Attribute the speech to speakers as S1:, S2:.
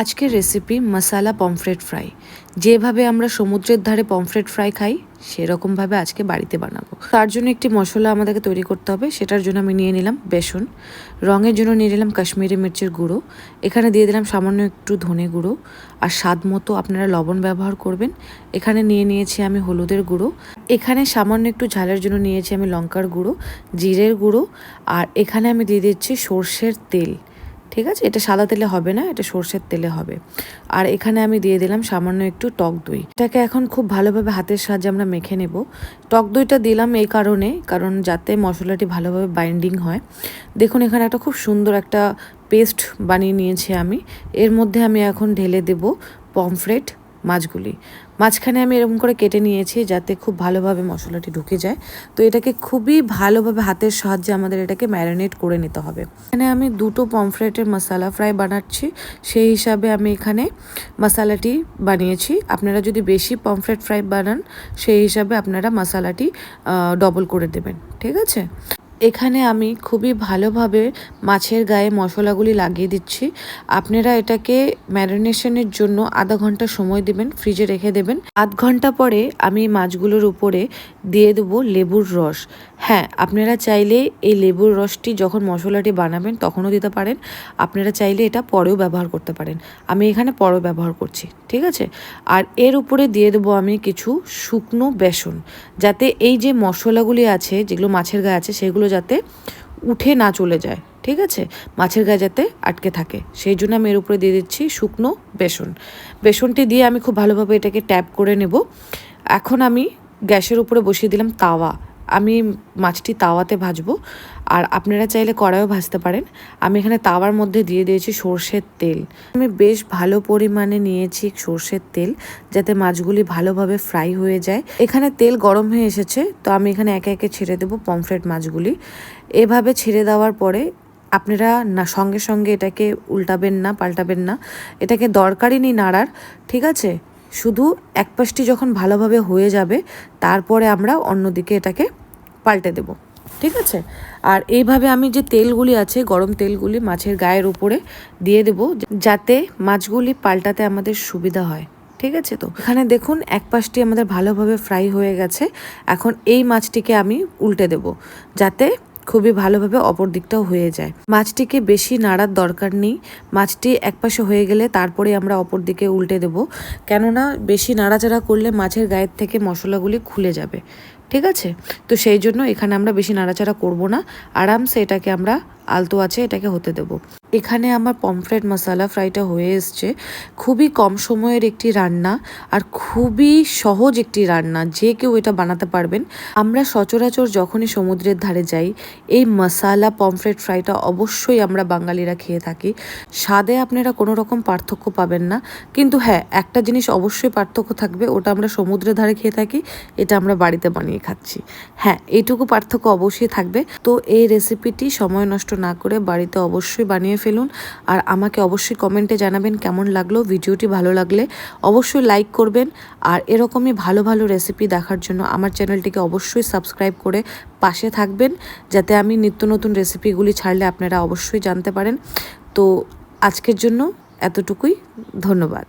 S1: আজকের রেসিপি মশালা pomfret fry যেভাবে আমরা সমুদ্রের ধারে পমফ্রেট ফ্রাই খাই, সেরকমভাবে আজকে বাড়িতে বানাবো। তার জন্য একটি মশলা আমাদেরকে তৈরি করতে হবে, সেটার জন্য আমি নিয়ে নিলাম বেসন। রঙের জন্য নিয়ে নিলাম কাশ্মীরি মির্চের গুঁড়ো। এখানে দিয়ে দিলাম সামান্য একটু ধনে গুঁড়ো। আর স্বাদ মতো আপনারা লবণ ব্যবহার করবেন। এখানে নিয়ে নিয়েছি আমি হলুদের গুঁড়ো। এখানে সামান্য একটু ঝালের জন্য নিয়েছি আমি লঙ্কার গুঁড়ো, জিরের গুঁড়ো। আর এখানে আমি দিয়ে দিচ্ছি সর্ষের তেল। ঠিক আছে? এটা সাদা তেলে হবে না, এটা সর্ষের তেলে হবে। আর এখানে আমি দিয়ে দিলাম সামান্য একটু টক দই। এটাকে এখন খুব ভালোভাবে হাতের সাহায্যে আমরা মেখে নেব। টক দইটা দিলাম এই কারণে, কারণ যাতে মশলাটি ভালোভাবে বাইন্ডিং হয়। দেখুন, এখানে একটা খুব সুন্দর একটা পেস্ট বানিয়ে নিয়েছি আমি। এর মধ্যে আমি এখন ঢেলে দেব পমফ্রেট মাছগুলি। মাঝখানে আমি এরকম করে কেটে নিয়েছি যাতে খুব ভালোভাবে মশলাটি ঢুকে যায়। তো এটাকে খুবই ভালোভাবে হাতের সাহায্যে আমাদের এটাকে ম্যারিনেট করে নিতে হবে। এখানে আমি দুটো পমফ্রেটের মশলা ফ্রাই বানাচ্ছি। সেই হিসাবে আমি এখানে মশালাটি বানিয়েছি। আপনারা যদি বেশি পমফ্রেট ফ্রাই বানান, সেই হিসাবে আপনারা মশালাটি ডবল করে দেবেন। ঠিক আছে? এখানে আমি খুবই ভালোভাবে মাছের গায়ে মশলাগুলি লাগিয়ে দিচ্ছি। আপনারা এটাকে ম্যারিনেশনের জন্য আধা ঘণ্টা সময় দেবেন, ফ্রিজে রেখে দেবেন। আধ ঘণ্টা পরে আমি মাছগুলোর উপরে দিয়ে দেবো লেবুর রস। হ্যাঁ আপনারা চাইলে এই লেবুর রসটি যখন মশলাটি বানাবেন তখনও দিতে পারেন। আপনারা চাইলে এটা পরেও ব্যবহার করতে পারেন। আমি এখানে পরেও ব্যবহার করছি, ঠিক আছে? আর এর উপরে দিয়ে দেবো আমি কিছু শুকনো বেসন। যাতে এই যে মশলাগুলি আছে, যেগুলো মাছের গায়ে আছে, সেগুলো যাতে উঠে না চলে যায়, ঠিক আছে? মাছের গায়ে যাতে আটকে থাকে। সেই জন্য আমি এর উপরে দিয়ে দিচ্ছি শুকনো বেসন। বেসনটি দিয়ে আমি খুব ভালোভাবে এটাকে ট্যাপ করে নেব। এখন আমি গ্যাসের উপরে বসিয়ে দিলাম তাওয়া। আমি মাছটি তাওয়াতে ভাজবো। আর আপনারা চাইলে কড়াইও ভাজতে পারেন। আমি এখানে তাওয়ার মধ্যে দিয়ে দিয়েছি সর্ষের তেল। আমি বেশ ভালো পরিমাণে নিয়েছি সর্ষের তেল, যাতে মাছগুলি ভালোভাবে ফ্রাই হয়ে যায়। এখানে তেল গরম হয়ে এসেছে, তো আমি এখানে একে একে ছেড়ে দেবো পমফ্রেট মাছগুলি। এভাবে ছেড়ে দেওয়ার পরে আপনারা না, সঙ্গে সঙ্গে এটাকে উল্টাবেন না, পাল্টাবেন না। এটাকে দরকারই নেই নাড়ার, ঠিক আছে? শুধু এক পাশটি যখন ভালোভাবে হয়ে যাবে, তারপরে আমরা অন্যদিকে এটাকে পাল্টে দেব, ঠিক আছে? আর এইভাবে আমি যে তেলগুলি আছে, গরম তেলগুলি মাছের গায়ের উপরে দিয়ে দেব, যাতে মাছগুলি পাল্টাতে আমাদের সুবিধা হয়, ঠিক আছে তো? এখানে দেখুন, এক পাশটি আমাদের ভালোভাবে ফ্রাই হয়ে গেছে। এখন এই মাছটিকে আমি উল্টে দেব, যাতে খুবই ভালোভাবে অপর দিকটাও হয়ে যায়। মাছটিকে বেশি নাড়ার দরকার নেই। মাছটি একপাশে হয়ে গেলে তারপরে আমরা অপর দিকে উল্টে দেব। কেননা, বেশি নাড়াচাড়া করলে মাছের গায়ের থেকে মশলাগুলি খুলে যাবে ঠিক আছে? তো সেই জন্য এখানে আমরা বেশি নাড়াচাড়া করব না। আরামসে এটাকে আমরা আলতো আছে এটাকে হতে দেব। এখানে আমার পমফ্রেট মশালা ফ্রাইটা হয়ে এসছে। খুবই কম সময়ের একটি রান্না আর খুবই সহজ একটি রান্না। যে কেউ এটা বানাতে পারবেন। আমরা সচরাচর যখনই সমুদ্রের ধারে যাই, এই মশালা, পমফ্রেট ফ্রাইটা অবশ্যই আমরা বাঙালিরা খেয়ে থাকি। স্বাদে আপনারা কোনো রকম পার্থক্য পাবেন না। কিন্তু হ্যাঁ একটা জিনিস অবশ্যই পার্থক্য থাকবে, ওটা আমরা সমুদ্রের ধারে খেয়ে থাকি, এটা আমরা বাড়িতে বানিয়ে খাচ্ছি। হ্যাঁ এইটুকু পার্থক্য অবশ্যই থাকবে। তো এই রেসিপিটি সময় নষ্ট না করে বাড়িতে অবশ্যই বানিয়ে ফেলুন। আর আমাকে অবশ্যই কমেন্টে জানাবেন কেমন লাগল, ভিডিওটি ভালো লাগলে অবশ্যই লাইক করবেন। আর এরকমই ভালো ভালো রেসিপি দেখার জন্য আমার চ্যানেলটিকে অবশ্যই সাবস্ক্রাইব করে পাশে থাকবেন, যাতে আমি নিত্য নতুন রেসিপিগুলি ছাড়লে আপনারা অবশ্যই জানতে পারেন। তো আজকের জন্য এতটুকুই। ধন্যবাদ।